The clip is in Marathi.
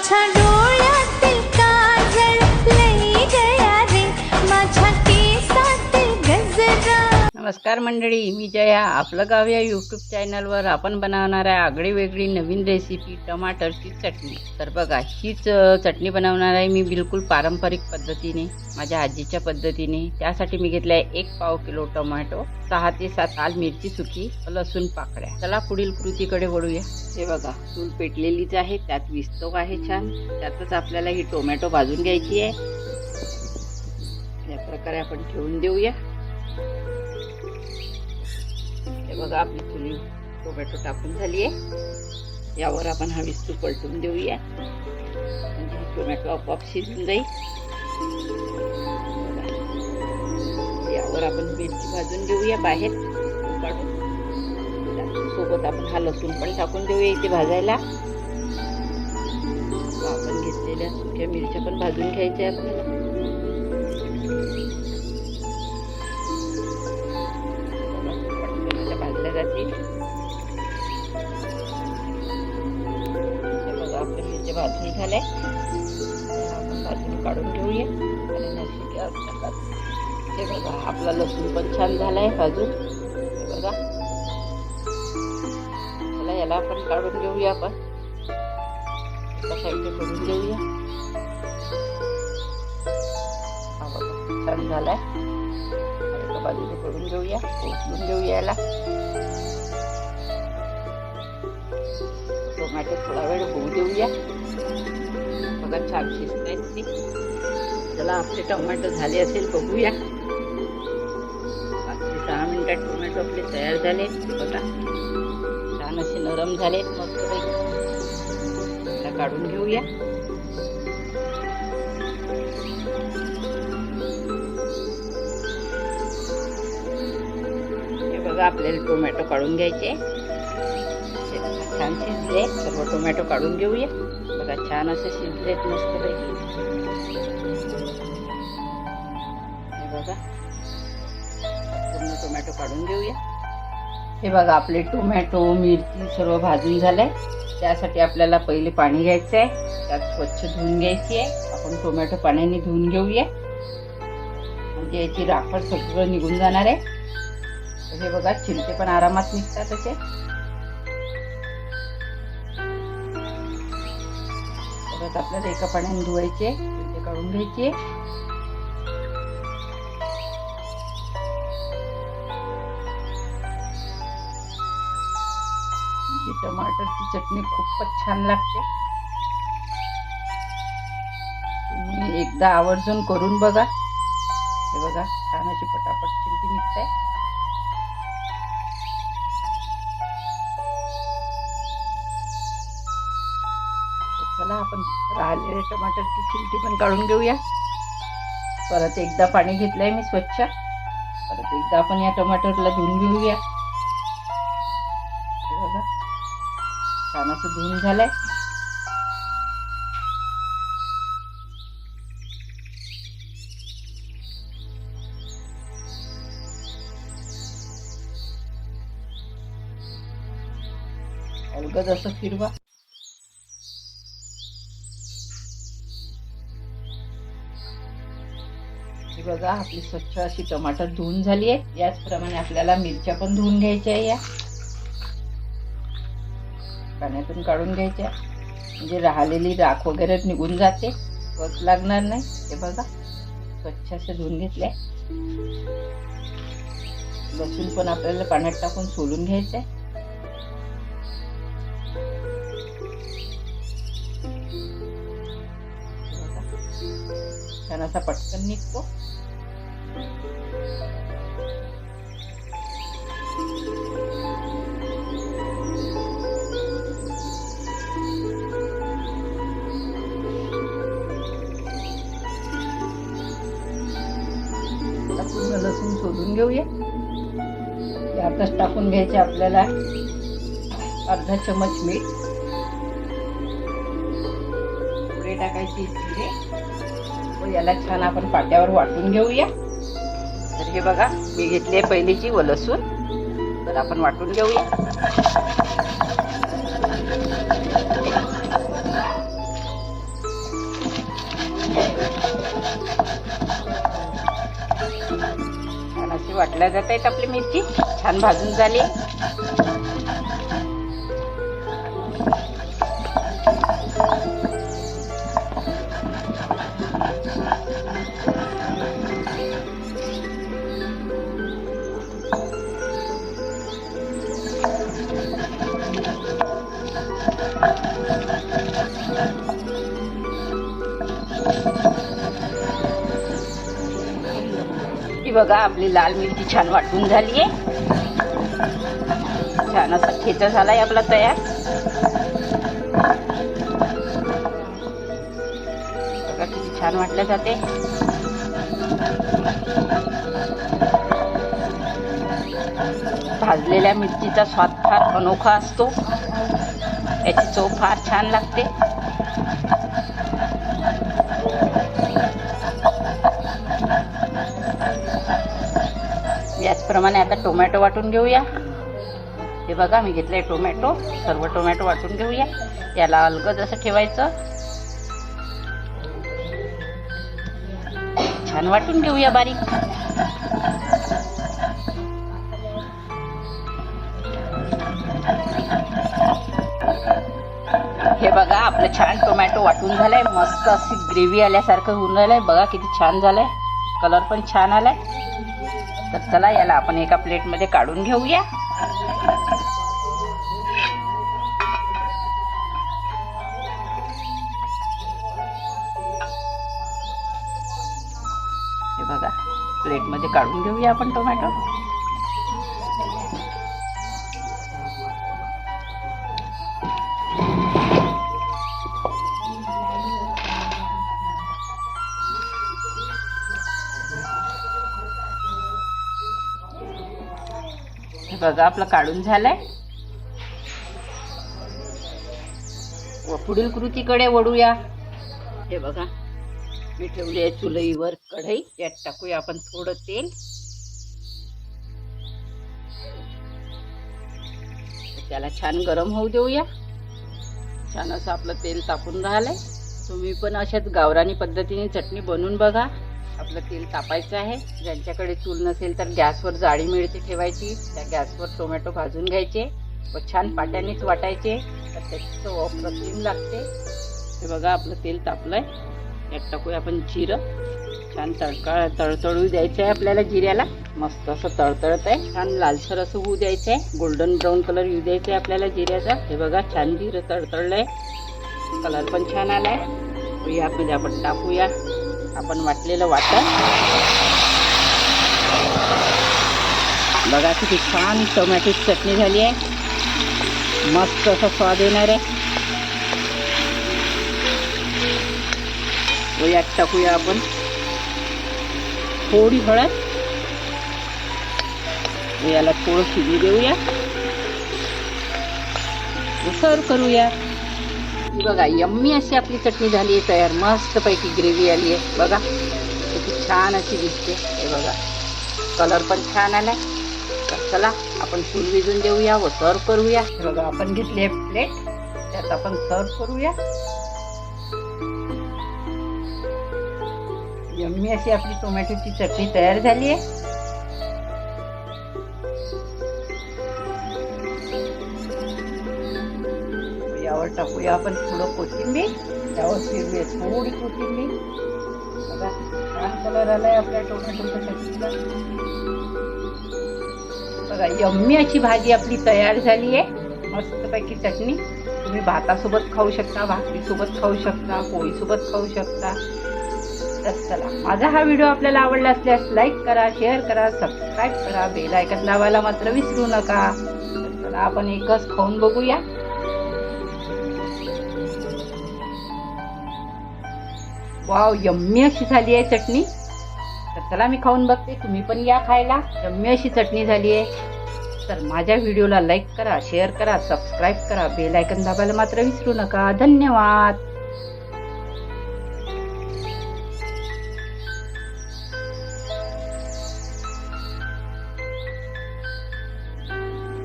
माझ्या नमस्कार मंडळी मी जया. आपलं गाव या यूट्यूब चॅनलवर आपण बनवणार आहे आगळी वेगळी नवीन रेसिपी टमाटरची चटणी. तर बघा हीच चटणी बनवणार आहे मी बिलकुल पारंपरिक पद्धतीने माझ्या आजीच्या पद्धतीने. त्यासाठी मी घेतला आहे एक पाव किलो टोमॅटो सहा ते सात लाल मिरची सुकी लसूण पाकळ्या. चला पुढील कृतीकडे वळूया. हे बघा चूल पेटलेलीच आहे त्यात विस्तव आहे छान. त्यातच आपल्याला ही टोमॅटो भाजून घ्यायची आहे. या प्रकारे आपण ठेवून देऊया. हे बघा आपली चुली टोमॅटो टाकून झाली आहे यावर आपण हा विस्तू पलटून देऊया. म्हणजे हे टोमॅटो आपोआप शिजून जाईल. यावर आपण मिरची भाजून घेऊया बाहेर काढून. सोबत आपण हा लसूण पण टाकून देऊया इथे भाजायला. आपण घेतलेल्या सुक्या मिरच्या पण भाजून घ्यायच्या आपल्याला आपल्या मिरच्या झाल्या आपण काढून घेऊया आणि नशी हे बघा आपला लसूण पण छान झालाय भाजून हे बघा. चला याला आपण काढून घेऊया आपण. एका साईडने करून घेऊया? हा बघा छान झालाय. एका बाजूने करून घेऊया. उचलून घेऊया याला. टोमॅटो थोडा वेळ होऊ देऊया. बघा छान शिजतायत ती. चला आपले टोमॅटो झाले असेल बघूया. पाच ते सहा मिनिटात टोमॅटो आपले तयार झाले. बघा छान असे नरम झाले मस्त काढून घेऊया. हे बघा आपल्याला टोमॅटो काढून घ्यायचे. छान शिजले. सर्व टोमॅटो काढून घेऊया. बघा छान असे शिजलेत मस्त हे बघा पूर्ण टोमॅटो काढून घेऊया? हे बघा आपले टोमॅटो मिरची सर्व भाजून झाले त्यासाठी आपल्याला पहिले पाणी घ्यायचं आहे त्यात स्वच्छ धुवून घ्यायची आहे आपण टोमॅटो पाण्याने धुवून घेऊया. म्हणजे याची राखड सगळं निघून जाणार आहे. हे बघा चिलटे पण आरामात निघतात असे. परत आपल्याला एका पाण्याने धुवायचे काढून घ्यायचे. टमाटरची चटणी खूपच छान लागते. तुम्ही एकदा आवर्जून करून बघा. हे बघा छान अशी पटापट चिलटी निघते. चला आपण राहिलेले टमाटरची चिलटी पण काढून घेऊया. परत एकदा पाणी घेतलंय मी स्वच्छ. परत एकदा आपण या टमाटरला धुवून घेऊया. बघा छान असं धुवून झालंय. अलगद असं फिरवा ही बघा आपली स्वच्छ अशी टमाटर धुवून झाली आहे. याचप्रमाणे आपल्याला मिरच्या पण धुवून घ्यायच्या या. पाण्यातून काढून घ्यायच्या म्हणजे राहिलेली राख वगैरे निघून जाते. कस लागणार नाही हे बघा. स्वच्छ असे धुवून घेतले लसूण पण आपल्याला पाण्यात टाकून सोलून घ्यायचं आहे. छान असा पटकन निघतो. आता पूर्ण लसूण शोधून घेऊया. यातच टाकून घ्यायचे आपल्याला. अर्धा चमच मीठ. पुढे टाकायची जिरे. याला छान आपण पाट्यावर वाटून घेऊया. तर हे बघा मी घेतली पहिलीची व लसूण. तर आपण वाटून घेऊया. वाटल्या जात आहेत आपली मिरची छान भाजून झाली. ही बघा आपली लाल मिरची छान वाटून झाली आहे छान असा ठेचा झालाय आपला तयार. बघा किती छान वाटलं जाते. भाजलेल्या मिरचीचा स्वाद फार अनोखा असतो. याची चव फार छान लागते. याचप्रमाणे आता टोमॅटो वाटून घेऊया. हे बघा मी घेतले टोमॅटो. सर्व टोमॅटो वाटून घेऊया. याला अलगद असं ठेवायचं. छान वाटून घेऊया बारीक. हे बघा आपलं छान टोमॅटो वाटून झालंय. मस्त अशी ग्रेव्ही आल्यासारखं होऊन राहिलंय. बघा किती छान झालंय. कलर पण छान आलाय. तर चला याला आपण एका प्लेटमध्ये काढून घेऊया. हे बघा प्लेटमध्ये काढून घेऊया आपण टोमॅटो. हे बघा आपलं काढून झालंय. व पुढील कृतीकडे वळूया. हे बघा मी ठेवली आहे चुलईवर कढई यात टाकूया आपण थोडं तेल. त्याला छान गरम होऊ देऊया. छान असं आपलं तेल तापून राहिलंय. तुम्ही पण अशाच गावरानी पद्धतीने चटणी बनवून बघा. आपलं तेल तापायचं आहे. ज्यांच्याकडे चूल नसेल तर गॅसवर जाळी मिळते ठेवायची. त्या गॅसवर टोमॅटो भाजून घ्यायचे व छान पाट्यानेच वाटायचे. तर त्याची चव अप्रतिम लागते. हे बघा आपलं तेल तापलं आहे यात टाकूया आपण जिरं. छान तडका तळतळू द्यायचं आहे आपल्याला जिऱ्याला. मस्त असं तळतळत आहे. छान लालसर असं होऊ द्यायचं आहे गोल्डन ब्राऊन कलर येऊ द्यायचा आहे आपल्याला जिऱ्याचा. हे बघा छान जिरं तळतळलंय कलर पण छान आला आहे यामध्ये आपण टाकूया. आपण वाटलेलं वाटण. बघा किती छान टोमॅटोची चटणी झाली आहे. मस्त असा स्वाद येणार आहे. यात टाकूया आपण. थोडी हळद. याला थोडं शिजू देऊया. सर्व करूया. ही बघा यम्मी अशी आपली चटणी झाली आहे तयार. मस्तपैकी ग्रेव्ही आली आहे. बघा किती छान अशी दिसते. हे बघा कलर पण छान आलाय. तर चला आपण फूल विजून देऊया व सर्व करूया. हे बघा आपण घेतली आहे प्लेट त्यात आपण सर्व करूया. यम्मी अशी आपली टोमॅटोची चटणी तयार झाली आहे. टाकूया आपण थोडं कोथिंबीर त्यावर फिरूया थोडी कोथिंबीर. बघा छान कलर आलाय आपल्या टोमॅटोच्या चटणीला बघा यम्मी अशी भाजी आपली तयार झाली आहे. मस्तपैकी चटणी. तुम्ही भातासोबत खाऊ शकता भाकरीसोबत खाऊ शकता पोळीसोबत खाऊ शकता. तर चला माझा हा व्हिडिओ आपल्याला आवडला असल्यास लाईक करा शेअर करा सबस्क्राईब करा बेल आयकन लावायला मात्र विसरू नका. तर चला आपण एकच खाऊन बघूया. वाव यम्मी अशी झाली आहे चटणी. तर चला मी खाऊन बघते तुम्ही पण या खायला. यम्मी अशी चटणी झाली आहे. तर माझ्या व्हिडिओला लाईक करा शेअर करा सबस्क्राईब करा. बेल आयकन दाबायला मात्र विसरू नका. धन्यवाद.